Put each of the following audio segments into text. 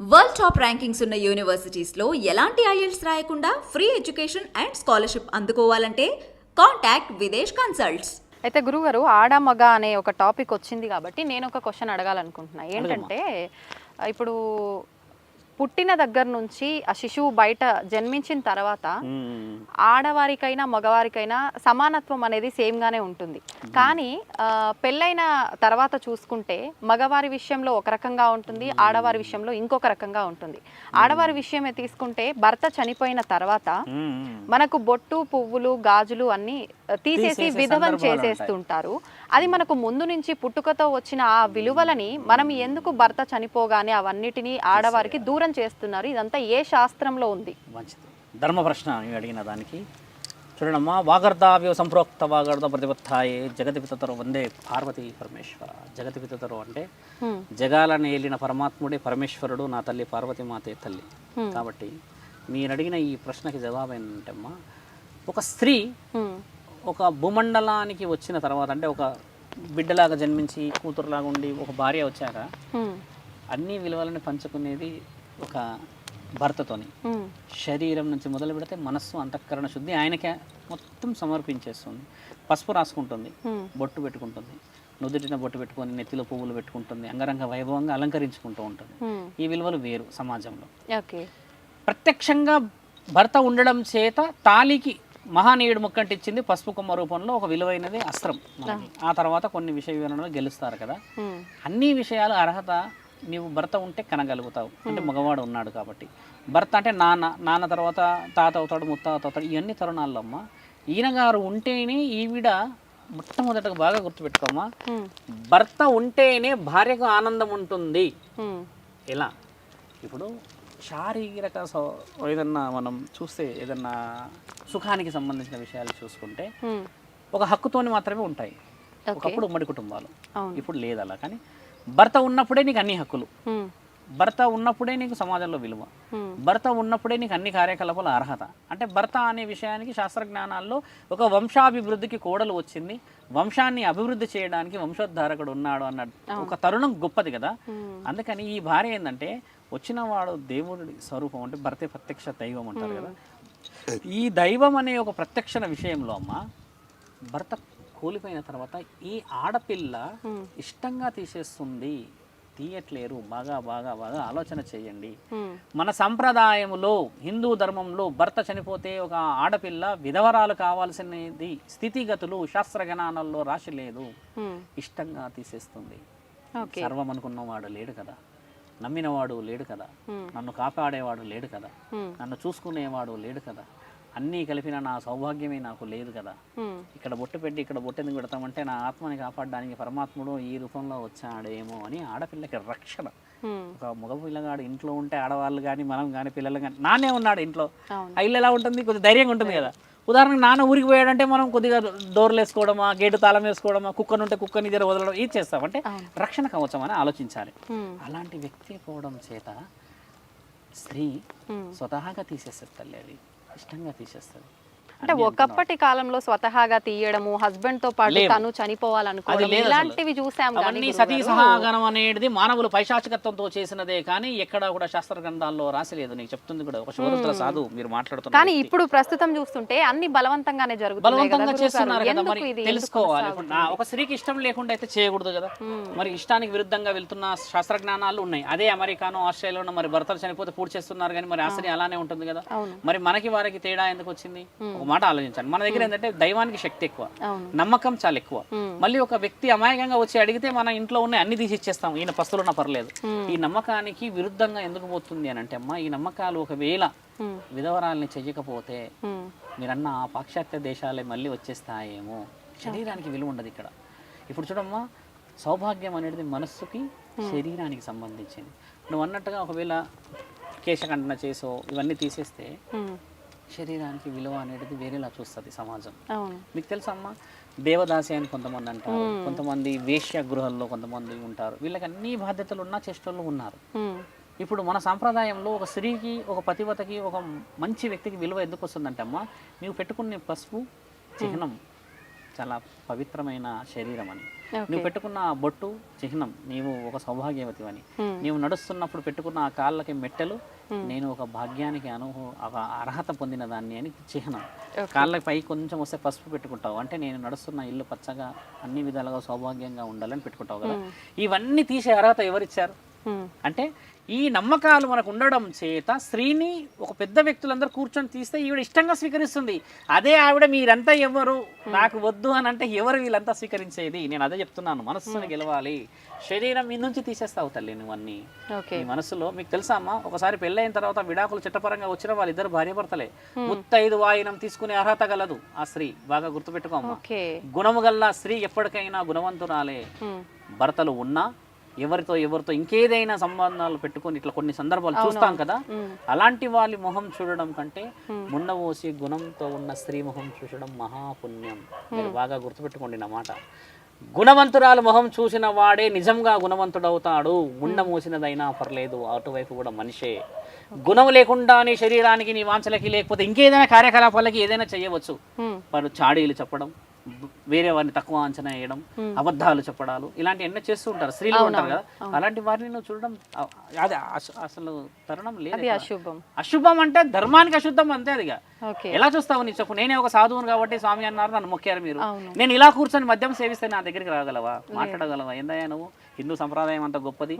World top rankings ఉన్న యూనివర్సిటీస్లో ఎలాంటి IELTS రాయకుండా ఫ్రీ ఎడ్యుకేషన్ అండ్ స్కాలర్షిప్ అందుకోవాలంటే కాంటాక్ట్ విదేశ్ కన్సల్ట్స్ అయితే గురుగారు ఆడ మగ అనే ఒక టాపిక్ వచ్చింది కాబట్టి నేను ఒక క్వశ్చన్ అడగాలనుకుంటున్నా. ఏంటంటే ఇప్పుడు పుట్టిన దగ్గర నుంచి ఆ శిశువు బయట జన్మించిన తర్వాత ఆడవారికైనా మగవారికైనా సమానత్వం అనేది సేమ్ గానే ఉంటుంది. కానీ పెళ్ళైన తర్వాత చూసుకుంటే మగవారి విషయంలో ఒక రకంగా ఉంటుంది ఆడవారి విషయంలో ఇంకొక రకంగా ఉంటుంది. ఆడవారి విషయమే తీసుకుంటే భర్త చనిపోయిన తర్వాత మనకు బొట్టు పువ్వులు గాజులు అన్ని తీసేసి విధవం చేసేస్తుంటారు అది మనకు ముందు నుంచి పుట్టుకతో వచ్చిన ఆ విలువలని మనం ఎందుకు భర్త చనిపోగానే అవన్నిటినీ ఆడవారికి దూరం చేస్తున్నారు? ఇదంతా ఏ శాస్త్రంలో ఉంది? మంచిది. ధర్మ ప్రశ్న నేను అడిగిన దానికి. చూడమ్మా వాగర్ధావ్య సంప్రోక్త వాగర్ధ ప్రతిపత్తాయే జగతి పితతరు వందే పార్వతి పరమేశ్వర. జగతి పితతరు అంటే. జగాలను ఏలిన పరమాత్ముడే పరమేశ్వరుడు నా తల్లి పార్వతి మాతే తల్లి. కాబట్టి మీరు అడిగిన ఈ ప్రశ్నకి జవాబు ఏంటంటే అమ్మా ఒక స్త్రీ. ఒక భూమండలానికి వచ్చిన తర్వాత అంటే ఒక బిడ్డలాగా జన్మించి కూతురులాగా ఉండి ఒక భార్య వచ్చాక. అన్ని విలువలను పంచుకునేది ఒక భర్తతోని. శరీరం నుంచి మొదలు పెడితే మనస్సు అంతఃకరణ శుద్ధి ఆయనకే మొత్తం సమర్పించేస్తుంది పసుపు రాసుకుంటుంది. బొట్టు పెట్టుకుంటుంది నుదుటిన బొట్టు పెట్టుకొని నెత్తిలో పువ్వులు పెట్టుకుంటుంది అంగరంగ వైభవంగా అలంకరించుకుంటూ ఉంటుంది. ఈ విలువలు వేరు సమాజంలో ప్రత్యక్షంగా భర్త ఉండడం చేత తాలికి మహానీయుడు ముక్కంటిచ్చింది పసుపు కొమ్మ రూపంలో ఒక విలువైనది అస్త్రం ఆ. తర్వాత కొన్ని విషయ వివరణలు గెలుస్తారు కదా. అన్ని విషయాలు అర్హత నీవు భర్త ఉంటే కనగలుగుతావు. అంటే మగవాడు ఉన్నాడు కాబట్టి. భర్త అంటే నాన్న నాన్న తర్వాత తాత అవుతాడు ముత్తాత అవుతాడు ఇవన్నీ తరుణాల్లో అమ్మ. ఈయన గారు ఉంటేనే ఈవిడ మొట్టమొదటగా బాగా గుర్తుపెట్టుకోమ్మా. భర్త ఉంటేనే భార్యకు ఆనందం ఉంటుంది. ఎలా? ఇప్పుడు శారీరక సౌ- ఏదన్నా మనం చూస్తే ఏదన్నా సుఖానికి సంబంధించిన విషయాలు చూసుకుంటే. ఒక హక్కుతోని మాత్రమే ఉంటాయి. ఒకప్పుడు ఉమ్మడి కుటుంబాలు ఇప్పుడు లేదు అలా కానీ భర్త ఉన్నప్పుడే నీకు అన్ని హక్కులు. భర్త ఉన్నప్పుడే నీకు సమాజంలో విలువ. భర్త ఉన్నప్పుడే నీకు అన్ని కార్యకలాపాల అర్హత అంటే భర్త అనే విషయానికి శాస్త్రజ్ఞానాల్లో ఒక వంశాభివృద్ధికి కోడలు వచ్చింది వంశాన్ని అభివృద్ధి చేయడానికి వంశోద్ధారకుడు ఉన్నాడు అన్న ఒక తరుణం గొప్పది కదా. అందుకని ఈ భార్య ఏంటంటే వచ్చిన వాడు దేవుడి స్వరూపం అంటే భర్తే ప్రత్యక్ష దైవం అంటారు కదా. ఈ దైవం అనే ఒక ప్రత్యక్షణ విషయంలో అమ్మ భర్త కూలిపోయిన తర్వాత ఈ ఆడపిల్ల ఇష్టంగా తీసేస్తుంది తీయట్లేరు బాగా బాగా బాగా ఆలోచన చేయండి. మన సంప్రదాయములో హిందూ ధర్మంలో భర్త చనిపోతే ఒక ఆడపిల్ల విధవరాలు కావాల్సినది స్థితిగతులు శాస్త్రగణాలలో రాసి లేదు. ఇష్టంగా తీసేస్తుంది. సర్వం అనుకున్నవాడు లేడు కదా. నమ్మినవాడు లేడు కదా. నన్ను కాపాడేవాడు లేడు కదా. నన్ను చూసుకునేవాడు లేడు కదా అన్నీ కలిపిన నా సౌభాగ్యమే నాకు లేదు కదా. ఇక్కడ బొట్టు పెట్టి ఇక్కడ బొట్టు ఎందుకు పెడతామంటే నా ఆత్మని కాపాడడానికి పరమాత్ముడు ఈ రూపంలో వచ్చాడేమో అని ఆడపిల్లకి రక్షణ. ఒక మగ పిల్లగాడు ఇంట్లో ఉంటే ఆడవాళ్ళు కానీ మనం కానీ పిల్లలు కానీ నానే ఉన్నాడు ఇంట్లో. ఆ ఇల్లు ఎలా ఉంటుంది కొద్దిగా ధైర్యంగా ఉంటుంది కదా ఉదాహరణకు నాన్న ఊరికి పోయాడంటే మనం కొద్దిగా డోర్లు వేసుకోవడమా గేటు తాళం వేసుకోవడమా కుక్కను ఉంటే కుక్కని దగ్గర వదలడం ఇది చేస్తాం అంటే అవును. రక్షణ కవచం అని ఆలోచించాలి. అలాంటి వ్యక్తి పోవడం చేత స్త్రీ. స్వతహాగా తీసేస్తుంది తల్లి అది ఇష్టంగా తీసేస్తుంది అంటే ఒకప్పటి కాలంలో స్వతహాగా తీయడము హస్బెండ్తో పాటు. తను చనిపోవాలనుకోవడం. ఇలాంటివి చూసాం అవన్నీ సతీ సహాగనం అనేది మానవులు పైశాచికత్వంతో చేసినదే కానీ ఎక్కడ కూడా శాస్త్ర గ్రంథాల్లో రాసిలేదు. నీకు చెప్తుంది కూడా. ఒక శివరుద్ర సాధు మీరు మాట్లాడుతున్నారు కానీ ఇప్పుడు ప్రస్తుతం చూస్తుంటే అన్ని బలవంతంగానే జరుగుతున్నాయి కదా బలవంతంగా. చేస్తున్నారు కదా మరి తెలుసుకోవాలి? ఒక స్త్రీకి ఇష్టం లేకుండా అయితే చేయకూడదు కదా. మరి ఇష్టానికి విరుద్ధంగా వెళ్తున్న శాస్త్రజ్ఞానాలు ఉన్నాయి. అదే అమెరికాను ఆస్ట్రేలియాలో మరి భర్తలు చనిపోతే పూర్తి చేస్తున్నారు కానీ మరి ఆ స్త్రీ అలానే ఉంటుంది కదా. మరి మనకి వారికి తేడా ఎందుకు వచ్చింది? ఒక మాట ఆలోచించండి మన దగ్గర ఏంటంటే దైవానికి శక్తి ఎక్కువ. నమ్మకం చాలా ఎక్కువ. మళ్ళీ ఒక వ్యక్తి అమాయకంగా వచ్చి అడిగితే మన ఇంట్లో ఉన్న అన్ని తీసి ఇచ్చేస్తాం. ఈయన పస్తులున్నా పర్లేదు. మ్మ్. ఈ నమ్మకానికి విరుద్ధంగా ఎందుకు పోతుంది అని అంటే అమ్మా ఈ నమ్మకాలు ఒకవేళ. విధవరాల్ని చెయ్యకపోతే. మీరన్న ఆ పాశ్చాత్య దేశాలే మళ్ళీ వచ్చేస్తాయేమో? శరీరానికి విలువ ఉండదు ఇక్కడ. ఇప్పుడు చూడమ్మా సౌభాగ్యం అనేది మనస్సుకి శరీరానికి సంబంధించింది. నువ్వు అన్నట్టుగా ఒకవేళ కేశఖండన చేసో ఇవన్నీ తీసేస్తే. శరీరానికి విలువ అనేది వేరేలా చూస్తుంది సమాజం. మీకు తెలుసా అమ్మా? దేవదాసి అని కొంతమంది అంటారు. కొంతమంది వేశ్య గృహాల్లో కొంతమంది ఉంటారు. వీళ్ళకి అన్ని బాధ్యతలు ఉన్న చేష్టలు ఉన్నారు. ఇప్పుడు మన సాంప్రదాయంలో ఒక స్త్రీకి ఒక పతివతకి ఒక మంచి వ్యక్తికి విలువ ఎందుకు వస్తుందంటే అమ్మా నీవు పెట్టుకునే పసుపు చిహ్నం చాలా పవిత్రమైన శరీరం అని. నువ్వు పెట్టుకున్న ఆ బొట్టు చిహ్నం నీవు ఒక సౌభాగ్యవతి అని Hmm. నీవు నడుస్తున్నప్పుడు పెట్టుకున్న ఆ కాళ్ళకి మెట్టెలు నేను ఒక భాగ్యానికి అనుభవ ఒక అర్హత పొందిన దాన్ని అని చిహ్నం. కాళ్ళకి పై కొంచెం వస్తే పసుపు పెట్టుకుంటావు. అంటే నేను నడుస్తున్న ఇల్లు పచ్చగా అన్ని విధాలుగా సౌభాగ్యంగా ఉండాలని పెట్టుకుంటావు కదా. ఇవన్నీ తీసే అర్హత ఎవరిచ్చారు? హ్మ్. అంటే ఈ నమ్మకాలు మనకు ఉండడం చేత స్త్రీని ఒక పెద్ద వ్యక్తులందరూ కూర్చొని తీస్తే ఈవిడ ఇష్టంగా స్వీకరిస్తుంది. అదే ఆవిడ మీరంతా ఎవరు నాకు వద్దు అని అంటే ఎవరు వీళ్ళంతా స్వీకరించేది? నేను అదే చెప్తున్నాను మనస్సుని గెలవాలి. శరీరం మీ నుంచి తీసేస్తావు తల్లి నువ్వన్నీ ఓకే మీ మనసులో మీకు తెలుసా అమ్మా ఒకసారి పెళ్ళైన తర్వాత విడాకులు చట్టపరంగా వచ్చిన వాళ్ళిద్దరు భార్యాభర్తలే ముత్తైదు వాయినం తీసుకునే అర్హత గలదు ఆ స్త్రీ. బాగా గుర్తుపెట్టుకోమ్మా గుణము గల్ల స్త్రీ ఎప్పటికైనా గుణవంతురాలే. హ్మ్. భర్తలు ఉన్నా ఎవరితో ఎవరితో ఇంకేదైనా సంబంధాలు పెట్టుకొని ఇట్లా కొన్ని సందర్భాలు చూస్తాం కదా. అలాంటి వాళ్ళ మొహం చూడడం కంటే ముండమోసి గుణంతో ఉన్న స్త్రీ మొహం చూడడం మహాపుణ్యం. మీరు బాగా గుర్తుపెట్టుకోండి నా మాట. గుణవంతురాలు మొహం చూసిన వాడే నిజంగా గుణవంతుడవుతాడు. ముండ మోసినదైనా పర్లేదు అటువైపు కూడా మనిషే. గుణం లేకుండా నీ శరీరానికి నీ వాంఛలకి లేకపోతే ఇంకేదైనా కార్యకలాపాలకి ఏదైనా చేయవచ్చు. వారు చాడీలు చెప్పడం వేరే వారిని తక్కువ అంచనా వేయడం అబద్ధాలు చెప్పడాలు ఇలాంటి ఎన్నో చేస్తూ ఉంటారు. స్త్రీలు ఉంటారు కదా. అలాంటి వారిని నువ్వు చూడడం అది అస- అసలు తరుణం లేదు అది. అశుభం. అశుభం అంటే ధర్మానికి అశుద్ధం అంతే అదిగా ఓకే. ఎలా చూస్తావు నీ చెప్పు? నేనే ఒక సాధువును కాబట్టి స్వామి అన్నారు నన్ను మొక్కారు మీరు. నేను ఇలా కూర్చొని మద్యం సేవిస్తే నా దగ్గరికి రాగలవా? మాట్లాడగలవా? ఏందయ్యా నువ్వు? హిందూ సంప్రదాయం అంత గొప్పది.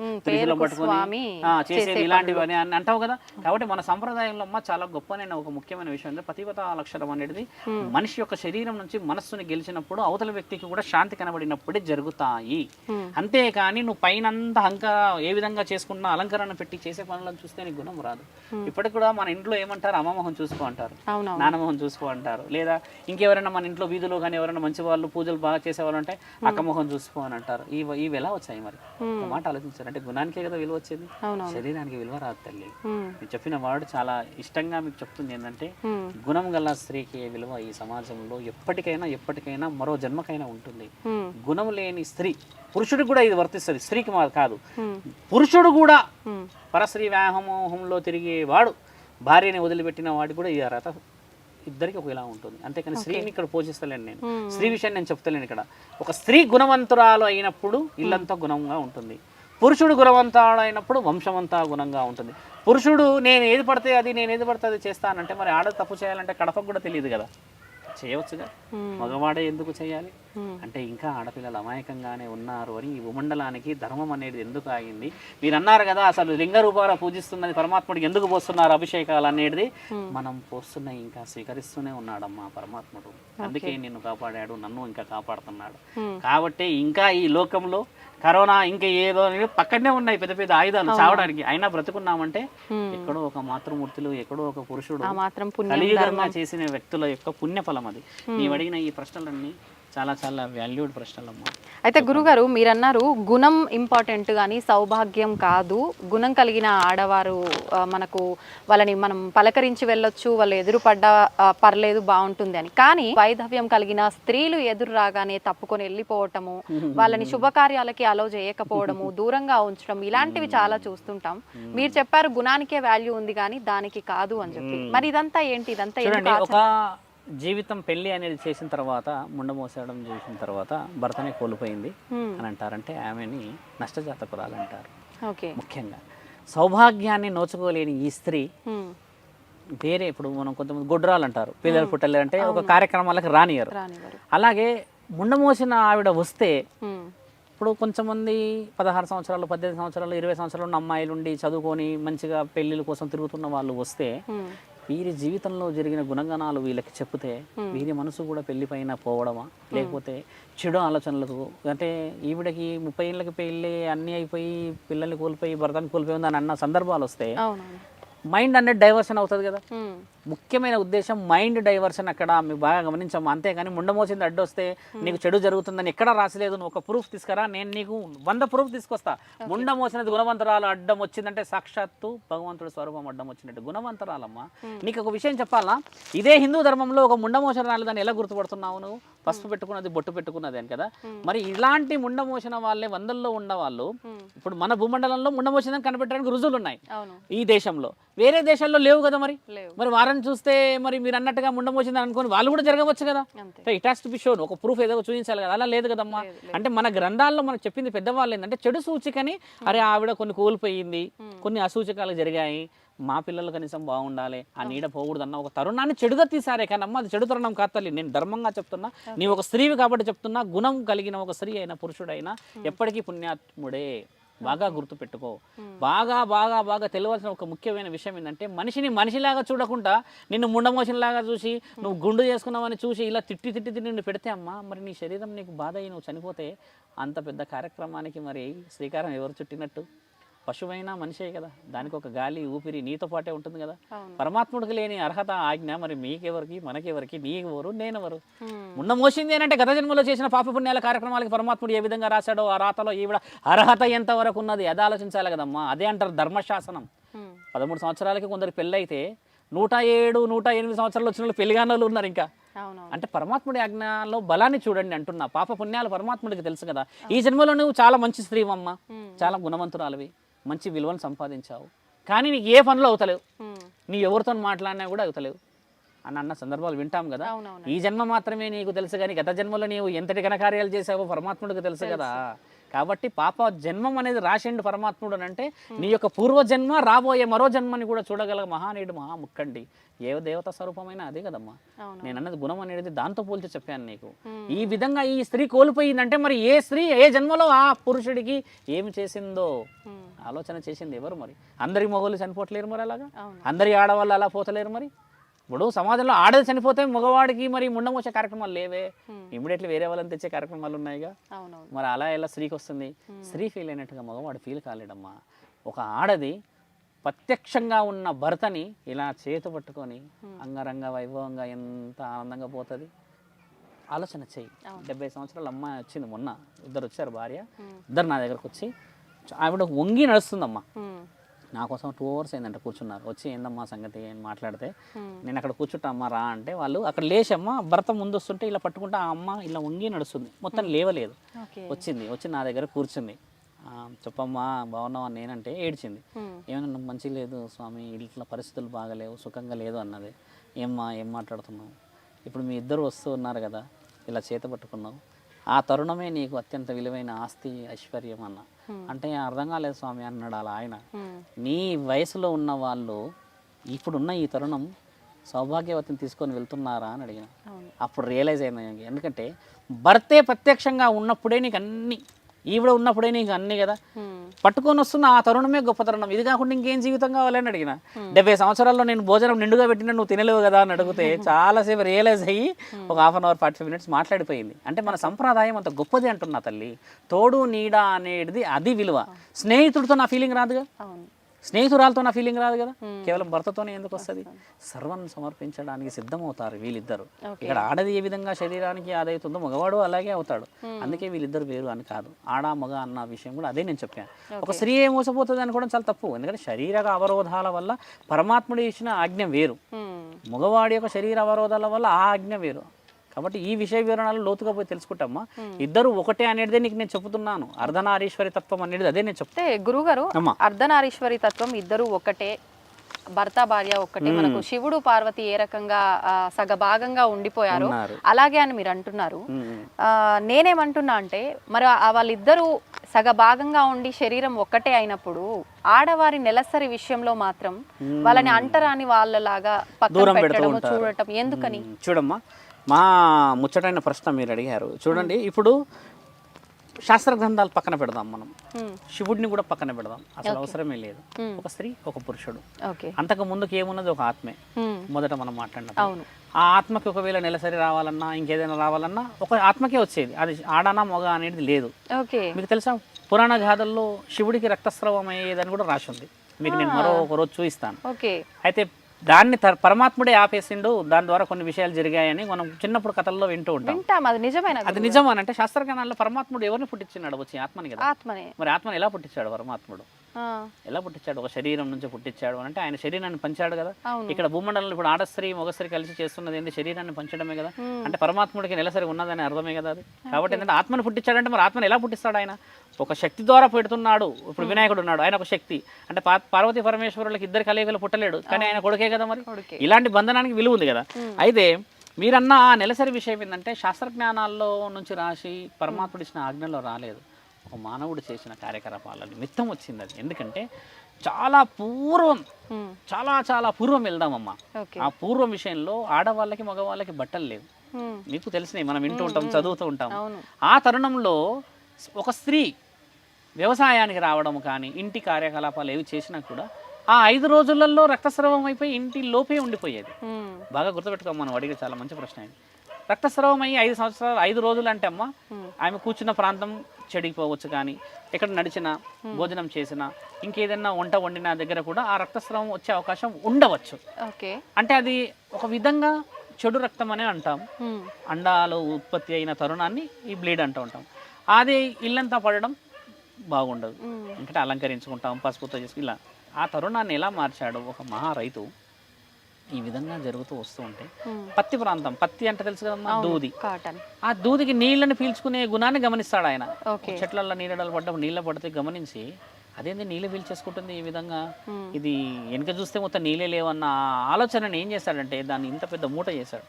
పట్టుకొని ఆ, చేసేది ఇలాంటివి అని అంటావు కదా. కాబట్టి మన సంప్రదాయంలో అమ్మ చాలా గొప్పనైన ఒక ముఖ్యమైన విషయం అంటే పతివత లక్షణం అనేది మనిషి యొక్క శరీరం నుంచి మనస్సుని గెలిచినప్పుడు అవతల వ్యక్తికి కూడా శాంతి కనబడినప్పుడే జరుగుతాయి. అంతేకాని నువ్వు పైనంతా అహంకార ఏ విధంగా చేసుకున్నా అలంకరణ పెట్టి చేసే పనులను చూస్తే నీకు గుణం రాదు. ఇప్పటికి కూడా మన ఇంట్లో ఏమంటారు? అమ్మమోహం చూసుకో అంటారు. నానమోహం చూసుకో అంటారు. లేదా ఇంకెవరైనా మన ఇంట్లో వీధిలో కానీ ఎవరైనా మంచి వాళ్ళు పూజలు బాగా చేసేవాళ్ళు అంటే అక్కమోహం చూసుకో అని అంటారు. ఇవి ఇవి ఎలా వచ్చాయి మరి? మాట ఆలోచించారు. అంటే గుణానికే కదా విలువ వచ్చేది? శరీరానికి విలువ రాదు తల్లి. మీరు చెప్పిన వర్డ్ చాలా ఇష్టంగా మీకు చెప్తుంది ఏంటంటే. గుణం గల స్త్రీకి విలువ ఈ సమాజంలో ఎప్పటికైనా ఎప్పటికైనా మరో జన్మకైనా ఉంటుంది. గుణం లేని స్త్రీ పురుషుడికి కూడా ఇది వర్తిస్తుంది. స్త్రీకి కాదు. పురుషుడు కూడా. పరస్త్రీ వ్యామోహంలో తిరిగేవాడు భార్యని వదిలిపెట్టిన వాడికి కూడా ఈ అర్హత ఇద్దరికి ఒక ఇలా ఉంటుంది. అంతేకాని స్త్రీని ఇక్కడ పోషిస్తలేను నేను. స్త్రీ విషయాన్ని నేను చెప్తలేను ఇక్కడ. ఒక స్త్రీ గుణవంతురాలు అయినప్పుడు ఇల్లంతా గుణంగా ఉంటుంది. పురుషుడు గుణవంతుడు అయినప్పుడు వంశమంతా గుణంగా ఉంటుంది. పురుషుడు నేను ఏది పడితే అది నేను ఏది పడితే అది చేస్తానంటే మరి ఆడ తప్పు చేయాలంటే కడపకు కూడా తెలియదు కదా. చేయవచ్చుగా? మగవాడే ఎందుకు చేయాలి? అంటే ఇంకా ఆడపిల్లలు అమాయకంగానే ఉన్నారు అని ఈ భూమండలానికి ధర్మం అనేది ఎందుకు ఆగింది? మీరు అన్నారు కదా అసలు లింగ రూపాల పూజిస్తున్నది పరమాత్ముడికి ఎందుకు పోస్తున్నారు అభిషేకాలు అనేది? మనం పోస్తున్నాయి ఇంకా స్వీకరిస్తూనే ఉన్నాడమ్మా పరమాత్ముడు. అందుకే నిన్ను కాపాడాడు నన్ను ఇంకా కాపాడుతున్నాడు. కాబట్టి ఇంకా ఈ లోకంలో కరోనా ఇంకా ఏదో పక్కనే ఉన్నాయి పెద్ద పెద్ద ఆయుధాలు చావడానికి. అయినా బ్రతుకున్నామంటే ఎక్కడో ఒక మాతృమూర్తులు ఎక్కడో ఒక పురుషుడు కలియుగంగా చేసిన వ్యక్తుల యొక్క పుణ్యఫలం అది. నీవు అడిగిన ఈ ప్రశ్నలన్నీ చాలా చాలా వాల్యూడ్ ప్రశ్నలమ్మా. అయితే గురుగారు మీరన్నారు గుణం ఇంపార్టెంట్ కానీ సౌభాగ్యం కాదు. గుణం కలిగిన ఆడవారు మనకు వాళ్ళని మనం పలకరించి వెళ్ళొచ్చు వాళ్ళు ఎదురు పడ్డా ఆ, పర్లేదు బాగుంటుంది అని. కానీ వైధవ్యం కలిగిన స్త్రీలు ఎదురు రాగానే తప్పుకొని వెళ్ళిపోవటము వాళ్ళని శుభకార్యాలకి అలో చేయకపోవడము దూరంగా ఉంచడం ఇలాంటివి చాలా చూస్తుంటాం. మీరు చెప్పారు గుణానికే వాల్యూ ఉంది కానీ దానికి కాదు అని చెప్పి. మరి ఇదంతా ఏంటి? ఇదంతా ఒక జీవితం పెళ్ళి అనేది చేసిన తర్వాత ముండ మోసేయడం చేసిన తర్వాత భర్తనే కోల్పోయింది. అని అంటారంటే ఆమెని నష్టజాతకురాలు అంటారు ఓకే ముఖ్యంగా సౌభాగ్యాన్ని నోచుకోలేని ఈ స్త్రీ. వేరే ఇప్పుడు మనం కొంతమంది గొడ్రాలు అంటారు పిల్లలు పుట్టలేరంటే ఒక కార్యక్రమాలకు రానియరు అలాగే ముండమోసిన ఆవిడ వస్తే. ఇప్పుడు కొంతమంది పదహారు సంవత్సరాలు పద్దెనిమిది సంవత్సరాలు ఇరవై సంవత్సరాలు ఉన్న అమ్మాయిలు ఉండి చదువుకొని మంచిగా పెళ్ళిళ్ళ కోసం తిరుగుతున్న వాళ్ళు వస్తే. వీరి జీవితంలో జరిగిన గుణగణాలు వీళ్ళకి చెప్తే వీరి మనసు కూడా పెళ్ళిపైన పోవడమా? లేకపోతే చెడు ఆలోచనలకు అంటే ఈవిడకి ముప్పై ఏళ్ళకి పెళ్ళి అన్నీ అయిపోయి పిల్లల్ని కోల్పోయి భర్తని కోల్పోయింది అని అన్న సందర్భాలు వస్తే మైండ్ అనేది డైవర్షన్ అవుతుంది కదా. ముఖ్యమైన ఉద్దేశం మైండ్ డైవర్షన్ అక్కడ మీరు బాగా గమనించాము అంతేగాని ముండమోసింది అడ్డొస్తే నీకు చెడు జరుగుతుందని ఎక్కడా రాసలేదు. నువ్వు ఒక ప్రూఫ్ తీసుకురా నేను నీకు వంద ప్రూఫ్ తీసుకొస్తా. ముండమోసినది గుణవంతరాలు అడ్డం వచ్చిందంటే సాక్షాత్తు భగవంతుడి స్వరూపం అడ్డం వచ్చినట్టు. గుణవంతరాలమ్మా. నీకు ఒక విషయం చెప్పాలా? ఇదే హిందూ ధర్మంలో ఒక ముండమోసరాలు దాన్ని ఎలా గుర్తుపడుతున్నావు నువ్వు? పసుపు పెట్టుకున్నది బొట్టు పెట్టుకున్నది అని కదా? మరి ఇలాంటి ముండమోసిన వాళ్ళే వందల్లో ఉన్న వాళ్ళు ఇప్పుడు మన భూమండలంలో ముండమోసిందని కనిపెట్టడానికి రుజువులు ఉన్నాయి. ఈ దేశంలో. వేరే దేశాల్లో లేవు కదా మరి? మరి వారిని చూస్తే మరి మీరు అన్నట్టుగా ముండమోసిందని అనుకుని వాళ్ళు కూడా జరగవచ్చు కదా? It has to be shown ఒక ప్రూఫ్ ఏదో చూపించాలి కదా? అలా లేదు కదమ్మా. అంటే మన గ్రంథాల్లో మనకు చెప్పింది పెద్దవాళ్ళు ఏంటంటే చెడు సూచికని అరే ఆవిడ కొన్ని కోల్పోయింది కొన్ని అసూచకాలు జరిగాయి మా పిల్లలు కనీసం బాగుండాలి ఆ నీడ పోకూడదన్న ఒక తరుణాన్ని చెడుగా తీసారే కానీ అమ్మ అది చెడు తరుణం కాదు తల్లి. నేను ధర్మంగా చెప్తున్నా నీ ఒక స్త్రీవి కాబట్టి చెప్తున్నా గుణం కలిగిన ఒక స్త్రీ అయిన పురుషుడైనా ఎప్పటికీ పుణ్యాత్ముడే. బాగా గుర్తుపెట్టుకో బాగా బాగా బాగా తెలియాల్సిన ఒక ముఖ్యమైన విషయం ఏంటంటే మనిషిని మనిషిలాగా చూడకుండా నిన్ను ముండమోషన్లాగా చూసి నువ్వు గుండు చేసుకున్నావని చూసి ఇలా తిట్టి తిట్టి తిట్టి నిన్ను పెడితే అమ్మా మరి నీ శరీరం నీకు బాధ అయ్యి నువ్వు చనిపోతే అంత పెద్ద కార్యక్రమానికి మరి శ్రీకారం ఎవరు చుట్టినట్టు? పశువైనా మనిషే కదా. దానికి ఒక గాలి ఊపిరి నీతో పాటే ఉంటుంది కదా. పరమాత్ముడికి లేని అర్హత ఆజ్ఞ మరి మీకెవరికి మనకెవరికి నీకెవరు నేనెవరు. ఉన్న మోసింది అంటే గత జన్మలో చేసిన పాప పుణ్యాల కార్యక్రమాలకి పరమాత్ముడు ఏ విధంగా రాశాడో ఆ రాతలో ఈవిడ అర్హత ఎంత వరకు ఉన్నది అది ఆలోచించాలి కదమ్మా. అదే అంటారు ధర్మశాసనం. పదమూడు సంవత్సరాలకి కొందరు పెళ్ళైతే నూట ఏడు నూట ఎనిమిది సంవత్సరాలు వచ్చిన వాళ్ళు పెళ్ళిగానే వాళ్ళు ఉన్నారు ఇంకా. అంటే పరమాత్ముడి ఆజ్ఞలో బలాన్ని చూడండి అంటున్నా. పాప పుణ్యాలు పరమాత్ముడికి తెలుసు కదా. ఈ జన్మలో నువ్వు చాలా మంచి స్త్రీవమ్మ. చాలా గుణవంతురాలివి. మంచి విలువను సంపాదించావు. కానీ నీకు ఏ పనులు అవుతలేవు. నీ ఎవరితో మాట్లాడినా కూడా అవుతలేవు. అని అన్న సందర్భాలు వింటాం కదా. ఈ జన్మ మాత్రమే నీకు తెలుసు కానీ గత జన్మలో నీవు ఎంతటి ఘనకార్యాలు చేసావో పరమాత్ముడికి తెలుసు. కదా. కాబట్టి పాప జన్మం అనేది రాసిండు పరమాత్ముడు అని అంటే నీ యొక్క పూర్వ జన్మ రాబోయే మరో జన్మని కూడా చూడగల మహానీయుడు మహాముక్కండి ఏ దేవత స్వరూపమైన అదే కదమ్మా. నేను అన్నది గుణం అనేది దాంతో పోల్చి చెప్పాను నీకు. ఈ విధంగా ఈ స్త్రీ కోల్పోయిందంటే మరి ఏ స్త్రీ ఏ జన్మలో ఆ పురుషుడికి ఏమి చేసిందో. ఆలోచన చేసింది ఎవరు మరి? అందరి మొగోళ్ళు చనిపోవట్లేరు మరి అలాగా? అందరి ఆడవాళ్ళు అలా పోతలేరు మరి? ఇప్పుడు సమాజంలో ఆడది చనిపోతే మగవాడికి మరి ముండమోసే కార్యక్రమాలు లేవే. ఇమీడియట్లీ వేరే వాళ్ళని తెచ్చే కార్యక్రమాలు ఉన్నాయిగా. మరి అలా ఎలా స్త్రీకి వస్తుంది? స్త్రీ ఫీల్ అయినట్టుగా మగవాడు ఫీల్ కాలేడమ్మా. ఒక ఆడది ప్రత్యక్షంగా ఉన్న భర్తని ఇలా చేతు పట్టుకొని అంగరంగ వైభవంగా ఎంత ఆనందంగా పోతుంది? ఆలోచన చెయ్యి. డెబ్బై సంవత్సరాల అమ్మాయి వచ్చింది మొన్న. ఇద్దరు వచ్చారు భార్య. ఇద్దరు నా దగ్గరకు వచ్చి ఆవిడ వంగి నడుస్తుందమ్మా. నా కోసం టూ అవర్స్ అయిందంట కూర్చున్నారు. వచ్చి ఏందమ్మా సంగతి? అని మాట్లాడితే. నేను అక్కడ కూర్చుంటా అమ్మ రా అంటే వాళ్ళు అక్కడ లేచమ్మ భర్త ముందు వస్తుంటే ఇలా పట్టుకుంటే ఆ అమ్మ ఇలా వంగి నడుస్తుంది. మొత్తం లేవలేదు. వచ్చింది. వచ్చి నా దగ్గర కూర్చుంది. "ఆ, చెప్పమ్మా బాగున్నావా నేనంటే ఏడ్చింది. ఉమ్. ఏమన్నా మంచి లేదు స్వామి ఇట్లా పరిస్థితులు బాగలేవు సుఖంగా లేదు అన్నది. ఏమ్మా ఏం మాట్లాడుతున్నావు? ఇప్పుడు మీ ఇద్దరు వస్తూ ఉన్నారు కదా ఇలా చేత పట్టుకున్నావు ఆ తరుణమే నీకు అత్యంత విలువైన ఆస్తి ఐశ్వర్యం అన్న. అంటే అర్థం కాలేదు స్వామి అన్నాడు అలా ఆయన. నీ వయసులో ఉన్న వాళ్ళు ఇప్పుడున్న ఈ తరుణం సౌభాగ్యవతిని తీసుకొని వెళ్తున్నారా అని అడిగిన అప్పుడు రియలైజ్ అయింది. ఎందుకంటే భర్తే ప్రత్యక్షంగా ఉన్నప్పుడే నీకు అన్ని ఈవిడ ఉన్నప్పుడే నీకు అన్ని కదా. పట్టుకొని వస్తున్న ఆ తరుణమే గొప్ప తరుణం. ఇది కాకుండా ఇంకేం జీవితం కావాలని అడిగిన. డెబ్బై సంవత్సరాల్లో నేను భోజనం నిండుగా పెట్టినా నువ్వు తినలేవు కదా అని అడిగితే చాలాసేపు రియలైజ్ అయ్యి ఒక half an hour forty five minutes మాట్లాడిపోయింది. అంటే మన సంప్రదాయం అంత గొప్పది అంటున్నా తల్లి. తోడు నీడ అనేది అది విలువ. స్నేహితుడితో నా ఫీలింగ్ రాదుగా? స్నేహితురాలతో నా ఫీలింగ్ రాదు కదా. కేవలం భర్తతోనే ఎందుకు వస్తుంది? సర్వం సమర్పించడానికి సిద్ధమవుతారు వీళ్ళిద్దరు. ఇక్కడ ఆడది ఏ విధంగా శరీరానికి ఆదవుతుందో మగవాడు అలాగే అవుతాడు. అందుకే వీళ్ళిద్దరు వేరు అని కాదు. ఆడ మగ అన్న విషయం కూడా అదే నేను చెప్పాను. ఒక స్త్రీ ఏ మోసపోతుంది అనుకోవడం చాలా తప్పు. ఎందుకంటే శరీర అవరోధాల వల్ల పరమాత్ముడు ఇచ్చిన ఆజ్ఞ వేరు. మగవాడి యొక్క శరీర అవరోధాల వల్ల ఆ ఆజ్ఞ వేరు. కాబట్టి ఈ విషయ వివరణలు లోతుగా పోయి తెలుసుకుంటామా? ఇద్దరు ఒకటే అనేది నీకు నేను చెబుతున్నాను. అర్ధనారీశ్వరి తత్వం అనేది అదే నేను అయితే గురుగారు. అర్ధనారీశ్వరి తత్వం ఇద్దరు ఒకటే భర్త భార్య ఒక్కటే మనకు శివుడు పార్వతి ఏ రకంగా ఆ, సగభాగంగా ఉండిపోయారు. అలాగే అని మీరు అంటున్నారు. నేనేమంటున్నా అంటే మరి వాళ్ళిద్దరూ సగభాగంగా ఉండి శరీరం ఒక్కటే అయినప్పుడు ఆడవారి నెలసరి విషయంలో మాత్రం వాళ్ళని అంటరాని వాళ్ళలాగా పక్కన పెట్టడం. చూడటం ఎందుకని? మ్మ్. చూడమ్మా. మా ముచ్చటైన ప్రశ్న మీరు అడిగారు. చూడండి ఇప్పుడు శాస్త్ర గ్రంథాలు పక్కన పెడదాం మనం. శివుడిని కూడా పక్కన పెడదాం. అసలు అవసరమే లేదు. ఒక స్త్రీ ఒక పురుషుడు. అంతకు ముందుకు ఏమున్నది? ఒక ఆత్మే. మొదట మనం అవును. ఆ ఆత్మకి ఒకవేళ నెలసరి రావాలన్నా ఇంకేదైనా రావాలన్నా ఒక ఆత్మకే వచ్చేది. అది ఆడనా మొగ అనేది లేదు. మీకు తెలుసా? పురాణ గాథల్లో శివుడికి రక్తస్రావం అయ్యేదని కూడా రాసి ఉంది మీకు నేను మరో ఒక రోజు చూపిస్తాను. అయితే దాన్ని పరమాత్ముడే ఆపేసిండు దాని ద్వారా కొన్ని విషయాలు జరిగాయని మనం చిన్నప్పుడు కథల్లో వింటూ ఉంటాం. వింటాం అది నిజమైన అది నిజం అని అంటే శాస్త్రజ్ఞానాల్లో పరమాత్ముడు ఎవరిని పుట్టించినాడు వచ్చి ఆత్మని కదా? ఆత్మనే. మరి ఆత్మని ఎలా పుట్టించాడు పరమాత్ముడు? ఎలా పుట్టించాడు? ఒక శరీరం నుంచి పుట్టించాడు అంటే ఆయన శరీరాన్ని పంచాడు కదా. ఇక్కడ భూమండలంలో ఇప్పుడు ఆడస్త్రీ మగస్త్రీ కలిసి చేస్తున్నది ఏంటి శరీరాన్ని పంచడమే కదా. అంటే పరమాత్ముడికి నెలసరి ఉన్నదని అర్థమే కదా అది. కాబట్టి ఏంటంటే ఆత్మను పుట్టించాడంటే మరి ఆత్మను ఎలా పుట్టిస్తాడు ఆయన? ఒక శక్తి ద్వారా పెడుతున్నాడు. ఇప్పుడు వినాయకుడు ఉన్నాడు ఆయన ఒక శక్తి. అంటే పార్వతీ పరమేశ్వరులకి ఇద్దరు కలియగలు పుట్టలేడు. కానీ ఆయన కొడుకే కదా మరి. కొడుకే. ఇలాంటి బంధనానికి విలువ ఉంది కదా. అయితే మీరన్న ఆ నెలసరి విషయం ఏంటంటే శాస్త్రజ్ఞానాల్లో నుంచి రాసి పరమాత్ముడు ఇచ్చిన ఆజ్ఞలో రాలేదు. ఒక మానవుడు చేసిన కార్యకలాపాల నిమిత్తం వచ్చింది అది. ఎందుకంటే చాలా పూర్వం చాలా చాలా పూర్వం వెళ్దామమ్మా. ఆ పూర్వం విషయంలో ఆడవాళ్ళకి మగవాళ్ళకి బట్టలు లేవు. మీకు తెలిసినాయి మనం వింటూ ఉంటాం చదువుతూ ఉంటాం. ఆ తరుణంలో ఒక స్త్రీ వ్యవసాయానికి రావడం కానీ ఇంటి కార్యకలాపాలు ఏవి చేసినా కూడా ఆ ఐదు రోజులలో రక్తస్రావం అయిపోయి ఇంటి లోపే ఉండిపోయేది. బాగా గుర్తుపెట్టుకో మనం అడిగే చాలా మంచి ప్రశ్న ఇది. రక్తస్రావం అయ్యి ఐదు సంవత్సరాలు ఐదు రోజులు అంటే అమ్మ ఆమె కూర్చున్న ప్రాంతం చెడిపోవచ్చు కానీ ఎక్కడ నడిచినా భోజనం చేసినా ఇంకేదైనా వంట వండిన దగ్గర కూడా ఆ రక్తస్రావం వచ్చే అవకాశం ఉండవచ్చు. అంటే అది ఒక విధంగా చెడు రక్తం అనే అంటాం. అండాలు ఉత్పత్తి అయిన తరుణాన్ని ఈ బ్లీడ్ అంటూ ఉంటాం. అది ఇల్లంతా పడడం బాగుండదు. ఎందుకంటే అలంకరించుకుంటాం పసుపుతో చేసుకు ఇలా. ఆ తరుణాన్ని ఎలా మార్చాడు ఒక మహా రైతు? ఈ విధంగా జరుగుతూ వస్తూ ఉంటే ఉమ్. పత్తి ప్రాంతం పత్తి అంటే తెలుసు కదమ్మా దూది. కాటన్. ఆ దూదికి నీళ్ళని పీల్చుకునే గుణాన్ని గమనిస్తాడు ఆయన. చెట్లలో నీళ్ళలు పడ్డప్పుడు నీళ్ళ పడితే గమనించి అదేంది నీళ్ళు పీల్చేసుకుంటుంది ఈ విధంగా? ఇది వెనుక చూస్తే మొత్తం నీళ్ళే లేవన్న ఆలోచనని ఏం చేశాడంటే దాన్ని ఇంత పెద్ద మూట చేశాడు.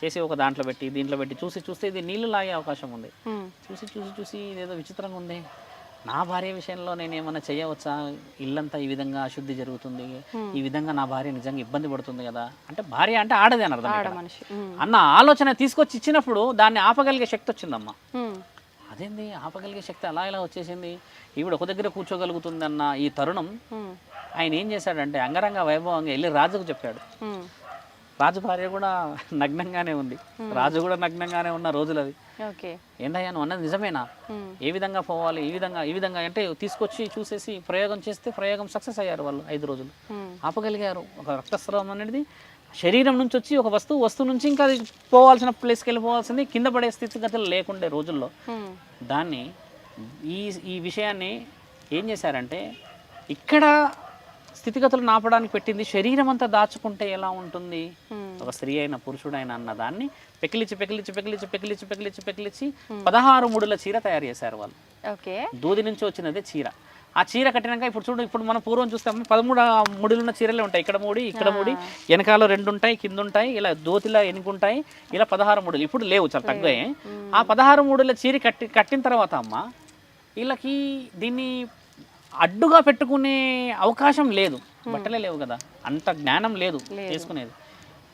చేసి ఒక దాంట్లో పెట్టి దీంట్లో పెట్టి చూసి చూస్తే ఇది నీళ్ళు లాగే అవకాశం ఉంది. చూసి చూసి చూసి ఇదేదో విచిత్రంగా ఉంది. నా భార్య విషయంలో నేను ఏమైనా చేయవచ్చా? ఇల్లంతా ఈ విధంగా అశుద్ధి జరుగుతుంది. ఈ విధంగా నా భార్య నిజంగా ఇబ్బంది పడుతుంది కదా? అంటే భార్య అంటే ఆడదే అని అర్థం అన్న ఆలోచన తీసుకొచ్చి ఇచ్చినప్పుడు దాన్ని ఆపగలిగే శక్తి వచ్చిందమ్మా. అదేంది? ఆపగలిగే శక్తి అలా ఇలా వచ్చేసింది. ఈవిడ ఒక దగ్గర కూర్చోగలుగుతుంది అన్న ఈ తరుణం ఆయన ఏం చేశాడంటే అంగరంగ వైభవంగా వెళ్ళి రాజుకు చెప్పాడు. రాజు భార్య కూడా నగ్నంగానే ఉంది. రాజు కూడా నగ్నంగానే ఉన్న రోజులు ఓకే. ఏందయ్యా నువ్వు అన్నది నిజమేనా? ఏ విధంగా పోవాలి ఈ విధంగా ఈ విధంగా అంటే తీసుకొచ్చి చూసేసి ప్రయోగం చేస్తే ప్రయోగం సక్సెస్ అయ్యారు వాళ్ళు ఐదు రోజులు. ఆపగలిగారు. ఒక రక్తస్రావం అనేది శరీరం నుంచి వచ్చి ఒక వస్తువు వస్తువు నుంచి ఇంకా అది పోవాల్సిన ప్లేస్కి వెళ్ళిపోవాల్సింది కింద పడే స్థితిగతులు లేకుండే రోజుల్లో. దాన్ని ఈ ఈ విషయాన్ని ఏం చేశారంటే ఇక్కడ స్థితిగతులు నాపడానికి పెట్టింది శరీరం అంతా దాచుకుంటే ఎలా ఉంటుంది? ఒక స్త్రీ అయిన పురుషుడైన అన్న దాన్ని పెకిలిచి పెకిలిచి పెకిలిచి పెకిలిచి పెకిలిచి పెకిలిచి పదహారు ముడుల చీర తయారు చేశారు వాళ్ళు. ఓకే. దూది నుంచి వచ్చినదే చీర. ఆ చీర కట్టినాక ఇప్పుడు చూడు ఇప్పుడు మనం పూర్వం చూస్తాము పదమూడు ముడులున్న చీరలే ఉంటాయి. ఇక్కడ మూడి ఇక్కడ మూడి వెనకాల రెండు ఉంటాయి కింద ఉంటాయి ఇలా దోతిలా ఎనుకుంటాయి ఇలా పదహారు మూడులు. ఇప్పుడు లేవు చాలా తగ్గాయి. ఆ పదహారు మూడుల చీర కట్టి కట్టిన తర్వాత అమ్మ వీళ్ళకి దీన్ని అడ్డుగా పెట్టుకునే అవకాశం లేదు. బట్టలే లేవు కదా. అంత జ్ఞానం లేదు చేసుకునేది.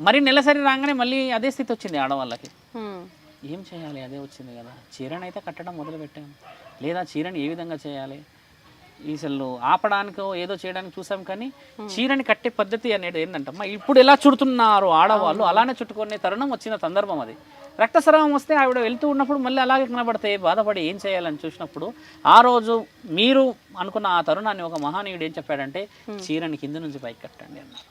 మరి నెలసరి రాగానే మళ్ళీ అదే స్థితి వచ్చింది ఆడవాళ్ళకి. ఏం చేయాలి? అదే వచ్చింది కదా. చీరని అయితే కట్టడం మొదలు పెట్టాం లేదా చీరని ఏ విధంగా చేయాలి? ఈసలు ఆపడానికో ఏదో చేయడానికి చూసాం కానీ చీరని కట్టే పద్ధతి అనేది ఏంటంటమ్మా ఇప్పుడు ఎలా చుడుతున్నారు ఆడవాళ్ళు? అలానే చుట్టుకునే తరుణం వచ్చిన సందర్భం అది. రక్తస్రావం వస్తే ఆవిడ వెళ్తూ ఉన్నప్పుడు మళ్ళీ అలాగే కనబడితే బాధపడి ఏం చేయాలని చూసినప్పుడు ఆ రోజు మీరు అనుకున్న ఆ తరుణాన్ని ఒక మహానీయుడు ఏం చెప్పాడంటే చీరని కింద నుంచి పైకి కట్టండి అన్నారు.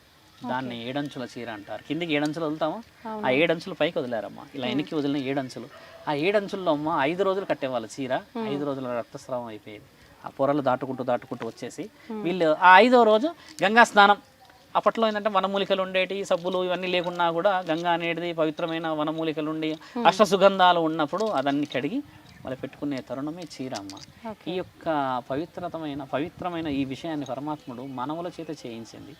దాన్ని ఏడంచుల చీర అంటారు. కిందికి ఏడంచులు వదులుతామా? ఆ ఏడంచులు పైకి వదిలేరమ్మా. ఇలా వెనక్కి వదిలిన ఏడంచులు. ఆ ఏడంచుల్లో అమ్మ ఐదు రోజులు కట్టేవాళ్ళు చీర. ఐదు రోజుల రక్తస్రావం అయిపోయేది. ఆ పొరలు దాటుకుంటూ దాటుకుంటూ వచ్చేసి వీళ్ళు ఆ ఐదో రోజు గంగా స్నానం అప్పట్లో ఏంటంటే వనమూలికలు ఉండేటి సబ్బులు ఇవన్నీ లేకున్నా కూడా గంగా అనేది పవిత్రమైన వనమూలికలు ఉండి అష్టసుగంధాలు ఉన్నప్పుడు అదన్నీ కడిగి వాళ్ళు పెట్టుకునే తరుణమే చీర అమ్మ ఈ యొక్క పవిత్రతమైన పవిత్రమైన ఈ విషయాన్ని పరమాత్ముడు మానవుల చేత చేయించింది.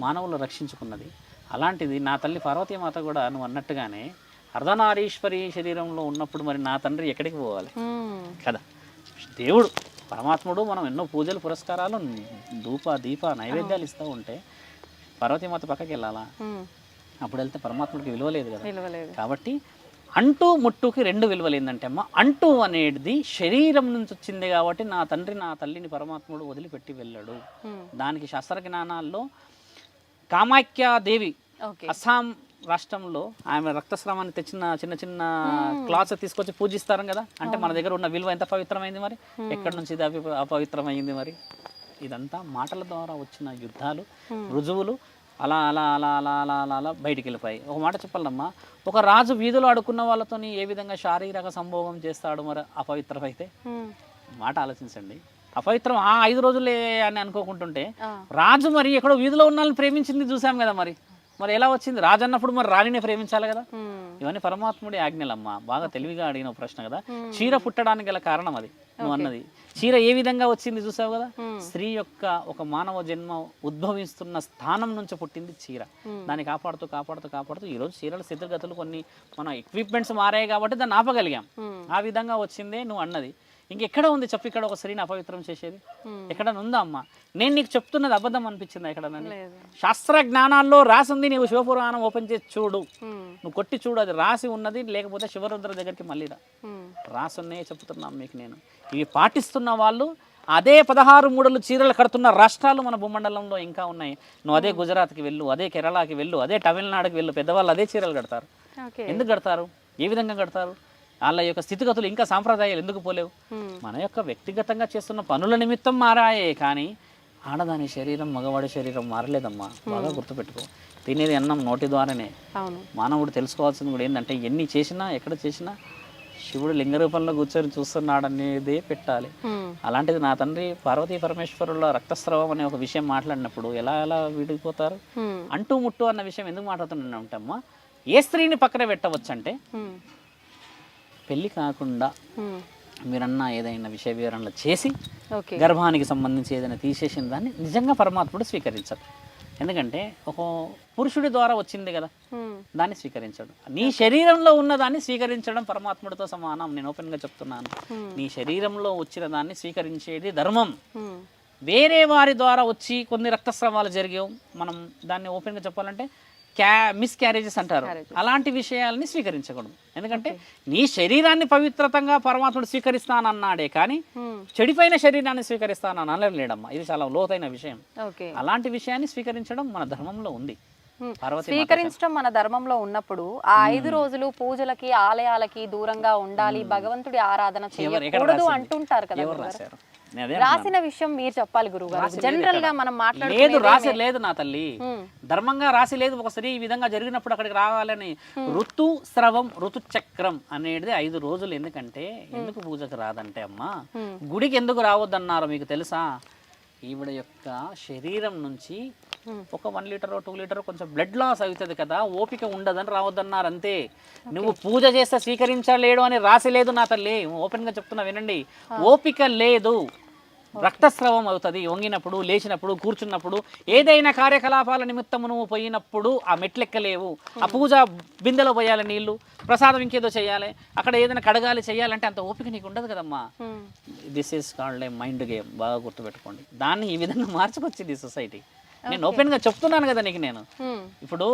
మానవులు రక్షించుకున్నది. అలాంటిది నా తల్లి పార్వతీమాత కూడా నువ్వు అన్నట్టుగానే అర్ధనారీశ్వరి శరీరంలో ఉన్నప్పుడు మరి నా తండ్రి ఎక్కడికి పోవాలి? కదా. దేవుడు పరమాత్ముడు మనం ఎన్నో పూజలు పురస్కారాలు ధూప దీప నైవేద్యాలు ఇస్తూ ఉంటే పార్వతీమాత పక్కకి వెళ్ళాలా? అప్పుడు వెళ్తే పరమాత్ముడికి విలువ లేదు కదా. కాబట్టి అంటూ ముట్టుకి రెండు విలువలు ఏంటంటే అమ్మ అంటూ అనేది శరీరం నుంచి వచ్చింది కాబట్టి నా తండ్రి నా తల్లిని పరమాత్ముడు వదిలిపెట్టి వెళ్ళాడు. దానికి శాస్త్ర జ్ఞానాల్లో కామాఖ్యాదేవి అస్సాం రాష్ట్రంలో ఆమె రక్తస్రావాన్ని తెచ్చిన చిన్న చిన్న క్లాత్స్ తీసుకొచ్చి పూజిస్తారు కదా. అంటే మన దగ్గర ఉన్న విలువ ఎంత పవిత్రమైంది మరి? ఎక్కడి నుంచి ఇది అపవి- అపవిత్రమైంది మరి? ఇదంతా మాటల ద్వారా వచ్చిన యుద్ధాలు రుజువులు. అలా అలా అలా అలా అలా అలా అలా బయటికి వెళ్ళిపోయి ఒక మాట చెప్పాలమ్మా ఒక రాజు వీధిలో ఆడుకున్న వాళ్ళతోని ఏ విధంగా శారీరక సంభోగం చేస్తాడు మరి అపవిత్రమైతే ఉమ్, మాట ఆలోచించండి. అపవిత్రం ఆ ఐదు రోజులే అని అనుకోకుంటుంటే. రాజు మరి ఎక్కడో వీధిలో ఉన్న ప్రేమించింది చూసాం కదా మరి? మరి ఎలా వచ్చింది? రాజు అన్నప్పుడు మరి రాణినే ప్రేమించాలి కదా? ఇవన్నీ పరమాత్ముడి ఆజ్ఞలమ్మా. బాగా తెలివిగా అడిగిన ప్రశ్న కదా. చీర పుట్టడానికి గల కారణం అది. నువ్వు అన్నది. చీర ఏ విధంగా వచ్చింది చూసావు కదా? స్త్రీ యొక్క ఒక మానవ జన్మ ఉద్భవిస్తున్న స్థానం నుంచి పుట్టింది చీర. దాన్ని కాపాడుతూ కాపాడుతూ కాపాడుతూ ఈ రోజు చీరల స్థితిగతులు కొన్ని మన ఎక్విప్మెంట్స్ మారాయి కాబట్టి దాన్ని ఆపగలిగాం. ఆ విధంగా వచ్చిందే నువ్వు అన్నది. ఇంకెక్కడ ఉంది చెప్పు ఇక్కడ ఒక స్త్రీని అపవిత్రం చేసేది? ఎక్కడ ఉందా అమ్మా? నేను నీకు చెప్తున్నది అబద్ధం అనిపించిందా ఎక్కడ లేదు. శాస్త్ర జ్ఞానాల్లో రాసింది నీవు శివపురాణం ఓపెన్ చేసి చూడు. నువ్వు కొట్టి చూడు అది రాసి ఉన్నది లేకపోతే శివరుద్ర దగ్గరికి మళ్ళీ రా. ఉమ్, రాసున్నే చెప్తున్నాం మీకు నేను. ఇవి పాటిస్తున్న వాళ్ళు అదే పదహారు మూడలు చీరలు కడుతున్న రాష్ట్రాలు మన భూమండలంలో ఇంకా ఉన్నాయి. నువ్వు అదే గుజరాత్కి వెళ్ళు అదే కేరళకి వెళ్ళు అదే తమిళనాడుకి వెళ్ళు పెద్దవాళ్ళు అదే చీరలు కడతారు. ఎందుకు కడతారు? ఏ విధంగా కడతారు? వాళ్ళ యొక్క స్థితిగతులు ఇంకా సాంప్రదాయాలు ఎందుకు పోలేవు? మన యొక్క వ్యక్తిగతంగా చేస్తున్న పనుల నిమిత్తం మారాయే కానీ ఆడదాని శరీరం మగవాడి శరీరం మారలేదమ్మా. బాగా గుర్తుపెట్టుకో. తినేది అన్నం నోటి ద్వారానే. మానవుడు తెలుసుకోవాల్సింది కూడా ఏంటంటే ఎన్ని చేసినా ఎక్కడ చేసినా శివుడు లింగ రూపంలో కూర్చొని చూస్తున్నాడు అనేదే పెట్టాలి అలాంటిది నా తండ్రి పార్వతీ పరమేశ్వరుల రక్తస్రావం అనే ఒక విషయం మాట్లాడినప్పుడు ఎలా ఎలా విడిపోతారు? అంటూ ముట్టు అన్న విషయం ఎందుకు మాట్లాడుతున్నాను ఉంటామ్మా ఏ స్త్రీని పక్కన పెట్టవచ్చు అంటే పెళ్ళి కాకుండా మీరన్నా ఏదైనా విషయ వివరణలు చేసి గర్భానికి సంబంధించి ఏదైనా తీసేసిన దాన్ని నిజంగా పరమాత్ముడు స్వీకరించడు. ఎందుకంటే ఒక పురుషుడి ద్వారా వచ్చింది కదా దాన్ని స్వీకరించడు. నీ శరీరంలో ఉన్న దాన్ని స్వీకరించడం పరమాత్ముడితో సమానం. నేను ఓపెన్గా చెప్తున్నాను. Hmm. నీ శరీరంలో వచ్చిన దాన్ని స్వీకరించేది ధర్మం. వేరే వారి ద్వారా వచ్చి కొన్ని రక్తస్రావాలు జరిగావు. మనం దాన్ని ఓపెన్గా చెప్పాలంటే క్యా మిస్ క్యారేజెస్ అంటారు అలాంటి విషయాల్ని స్వీకరించకూడదు. ఎందుకంటే నీ శరీరాన్ని పవిత్రతంగా పరమాత్ముడు స్వీకరిస్తానన్నాడే కానీ చెడిపోయిన శరీరాన్ని స్వీకరిస్తానని అనలేడమ్మా ఇది చాలా లోతైన విషయం. అలాంటి విషయాన్ని స్వీకరించడం మన ధర్మంలో ఉంది. స్వీకరించడం మన ధర్మంలో ఉన్నప్పుడు ఆ ఐదు రోజులు పూజలకి ఆలయాలకి దూరంగా ఉండాలి భగవంతుడి ఆరాధన చేయకూడదు? అంటుంటారు కదా రాసిన విషయం మీరు చెప్పాలి గురువు గారు జనరల్గా మనం లేదు మాట్లాడుకునేది రాసి లేదు నా తల్లి. ధర్మంగా రాసి లేదు ఒక స్త్రీ ఈ విధంగా జరిగినప్పుడు అక్కడికి రావాలని. ఋతు స్రవం ఋతు చక్రం అనేది ఐదు రోజులు. ఎందుకంటే ఎందుకు పూజకు రాదంటే అమ్మా. గుడికి ఎందుకు రావద్దన్నారు మీకు తెలుసా? ఈవిడ యొక్క శరీరం నుంచి. ఒక వన్ లీటర్ టూ లీటర్ కొంచెం బ్లడ్ లాస్ అవుతుంది కదా ఓపిక ఉండదని రావద్దన్నారు అంతే. నువ్వు పూజ చేస్తే స్వీకరించలేడు అని రాసి లేదు నా తల్లి. ఓపెన్గా చెప్తున్నా వినండి. ఓపిక లేదు. రక్తస్రావం అవుతుంది. వంగినప్పుడు లేచినప్పుడు కూర్చున్నప్పుడు ఏదైనా కార్యకలాపాల నిమిత్తము నువ్వు పోయినప్పుడు ఆ మెట్లెక్కలేవు. ఆ పూజ బిందెలో పోయాలి నీళ్ళు ప్రసాదం ఇంకేదో చేయాలి అక్కడ ఏదైనా కడగాలి చేయాలంటే అంత ఓపిక నీకు ఉండదు కదమ్మా. This is called a mind game బాగా గుర్తుపెట్టుకోండి. దాన్ని ఈ విధంగా మార్చుకొచ్చింది సొసైటీ నేను ఓపెన్గా చెప్తున్నాను కదా నీకు నేను. ఉమ్, ఇప్పుడు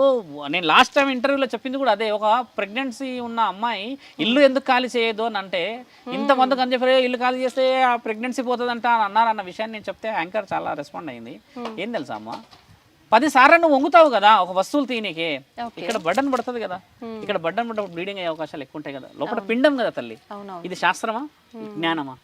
నేను లాస్ట్ టైం ఇంటర్వ్యూలో చెప్పింది కూడా అదే. ఒక ప్రెగ్నెన్సీ ఉన్న అమ్మాయి ఇల్లు ఎందుకు ఖాళీ చేయదు అని అంటే ఇంతమంది అని చెప్పి ఇల్లు ఖాళీ చేస్తే ఆ ప్రెగ్నెన్సీ పోతుందంట అని అన్నారు అన్న విషయాన్ని నేను చెప్తే యాంకర్ చాలా రెస్పాండ్ అయింది. ఏం తెలుసా అమ్మా? పది సార్లు నువ్వు వంగుతావు కదా ఒక వస్తువులు Okay. ఇక్కడ బడ్డన్ పడుతుంది కదా. ఇక్కడ బడ్డన్ పడ్డప్పుడు బ్లీడింగ్ అయ్యే అవకాశాలు ఎక్కువ ఉంటాయి కదా. లోపల పిండం కదా తల్లి. ఇది శాస్త్రమా? జ్ఞానమా?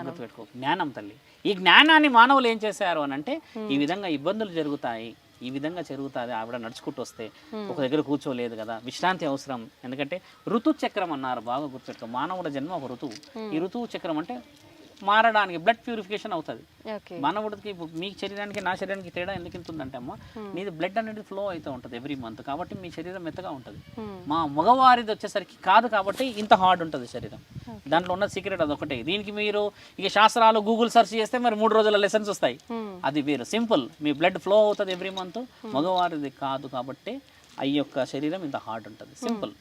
గుర్తుపెట్టుకో. జ్ఞానం తల్లి. ఈ జ్ఞానాన్ని మానవులు ఏం చేశారు అని అంటే ఈ విధంగా ఇబ్బందులు జరుగుతాయి ఈ విధంగా జరుగుతుంది ఆవిడ నడుచుకుంటూ వస్తే ఒక దగ్గర కూర్చోలేదు కదా విశ్రాంతి అవసరం. ఎందుకంటే ఋతు చక్రం అన్నారు బాగా గుర్తుపెట్టుకో. మానవుల జన్మ ఒక ఋతువు. ఈ ఋతువు చక్రం అంటే మారడానికి బ్లడ్ ప్యూరిఫికేషన్ అవుతుంది. మానవుడికి మీ శరీరానికి నా శరీరానికి తేడా ఎందుకు ఉంటుందంటే అమ్మ నీది బ్లడ్ అనేది ఫ్లో అవుతూ ఉంటుంది ఎవ్రీ మంత్ కాబట్టి మీ శరీరం మెత్తగా ఉంటుంది. మా మగవారిది వచ్చేసరికి కాదు కాబట్టి ఇంత హార్డ్ ఉంటుంది శరీరం. దాంట్లో ఉన్న సీక్రెట్ అదొకటే దీనికి మీరు ఇక శాస్త్రాలు గూగుల్ సెర్చ్ చేస్తే మరి మూడు రోజుల లెసన్స్ వస్తాయి. అది వేరు. సింపుల్ మీ బ్లడ్ ఫ్లో అవుతుంది ఎవ్రీ మంత్ మగవారిది కాదు కాబట్టి ఆ యొక్క శరీరం ఇంత హార్డ్ ఉంటుంది. సింపుల్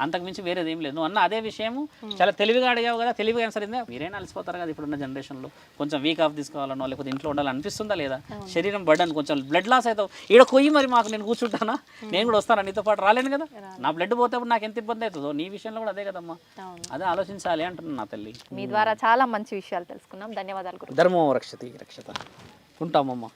అంతకుమించి వేరేది ఏం లేదు. నువ్వు అన్న అదే విషయము. చాలా తెలివిగా అడిగావు కదా తెలివిగా సరిందా మీరైనా అలసిపోతారు కదా ఇప్పుడున్న జనరేషన్లో కొంచెం వీక్ ఆఫ్ తీసుకోవాలనో లేకపోతే ఇంట్లో ఉండాలని అనిపిస్తుందా లేదా? శరీరం బర్డన్ కొంచెం బ్లడ్ లాస్ అవుతావు ఈడ కొయ్యి మరి మాకు నేను కూర్చుంటానా? నేను కూడా వస్తాను? నీతో పాటు రాలేను కదా? నా బ్లడ్ పోతే నాకు ఎంత ఇబ్బంది అవుతుందో? నీ విషయంలో కూడా అదే కదమ్మా. అదే ఆలోచించాలి అంటున్నా నా తల్లి. మీ ద్వారా చాలా మంచి విషయాలు తెలుసుకున్నాం. ధన్యవాదాలు ధర్మో రక్షతి రక్షత. ఉంటామమ్మా.